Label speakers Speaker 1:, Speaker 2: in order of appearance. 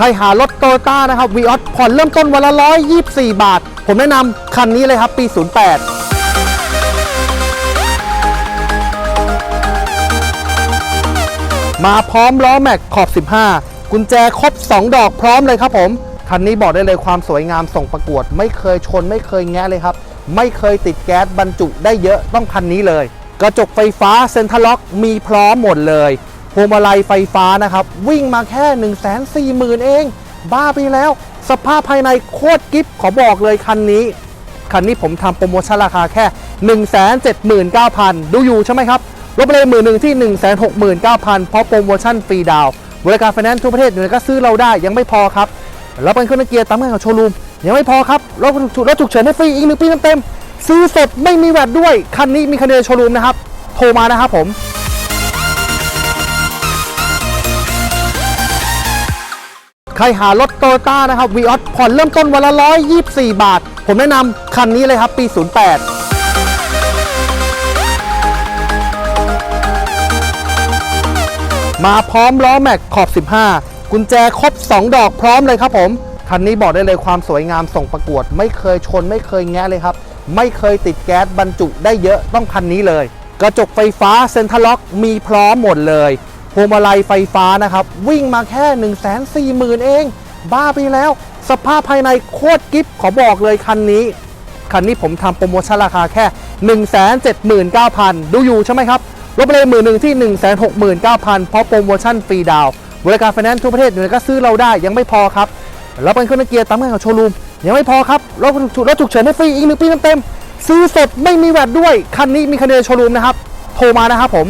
Speaker 1: ใครหารถโตโยต้านะครับวีออสผ่อนเริ่มต้นวันละ 124 บาท ผมแนะนำคันนี้เลยครับ ปี 08มาพร้อมล้อแม็กขอบ 15 กุญแจครบ 2 ดอกพร้อมเลยครับผม คันนี้บอกได้เลยความสวยงามส่งประกวด ไม่เคยชนไม่เคยแงะเลยครับ ไม่เคยติดแก๊สบรรจุได้เยอะต้องคันนี้เลย กระจกไฟฟ้าเซ็นทรัลล็อกมีพร้อมหมดเลย วงมาลัยไฟฟ้านะครับ วิ่งมาแค่ 1 4 0 0 0 0 เอง บ้าไปแล้ว สภาพภายในโคตรกิฟขอบอกเลยคันนี้ คันนี้ผมทำโปรโมชั่นราคาแค่ 179,000 ดูอยู่ใช่ไหมครับลดไปเลยหมื่นหนึ่งที่ 169,000 เพราะโปรโมชั่นฟรีดาวบริการไฟแนนซ์ทั่วประเทศอยู่ไหนก็ซื้อเราได้ยังไม่พอครับแล้วเป็นเครื่องเกียร์ตามเงื่อนของโชว์รูมยังไม่พอครับรถถูกรถฉุกเฉินให้ฟรีอีกหนึ่งปีเต็มๆซื้อสดไม่มีแวดด้วย คันนี้มีคันเดียวในโชว์รูมนะครับ โทรมานะครับผม ใครหารถโตโยต้านะครับวีออสผ่อนเริ่มต้นวันละ 124 บาท ผมแนะนำคันนี้เลยครับ ปี 08มาพร้อมล้อแม็กขอบ 15 กุญแจครบ 2 ดอกพร้อมเลยครับผม คันนี้บอกได้เลยความสวยงามส่งประกวด ไม่เคยชนไม่เคยแงะเลยครับ ไม่เคยติดแก๊สบรรจุได้เยอะต้องคันนี้เลย กระจกไฟฟ้าเซ็นทรัลล็อกมีพร้อมหมดเลย วงมาลัยไฟฟ้านะครับ วิ่งมาแค่ 1 4 0 0 0 0 เอง บ้าไปแล้ว สภาพภายในโคตรกิฟขอบอกเลยคันนี้ คันนี้ผมทำโปรโมชั่นราคาแค่ 179,000 ดูอยู่ใช่ไหมครับลดไปเลยหมื่นหนึ่งที่ 169,000 เพราะโปรโมชั่นฟรีดาวบริการไฟแนนซ์ทั่วประเทศอยู่ไหนก็ซื้อเราได้ยังไม่พอครับแล้วเป็นเครื่องเกียร์ตามเงื่อนของโชว์รูม ยังไม่พอครับรถถูกรถฉุกเฉินให้ฟรีอีกหนึ่งปีเต็มๆซื้อสดไม่มีแวดด้วย คันนี้มีคันเดียวในโชว์รูมนะครับ โทรมานะครับผม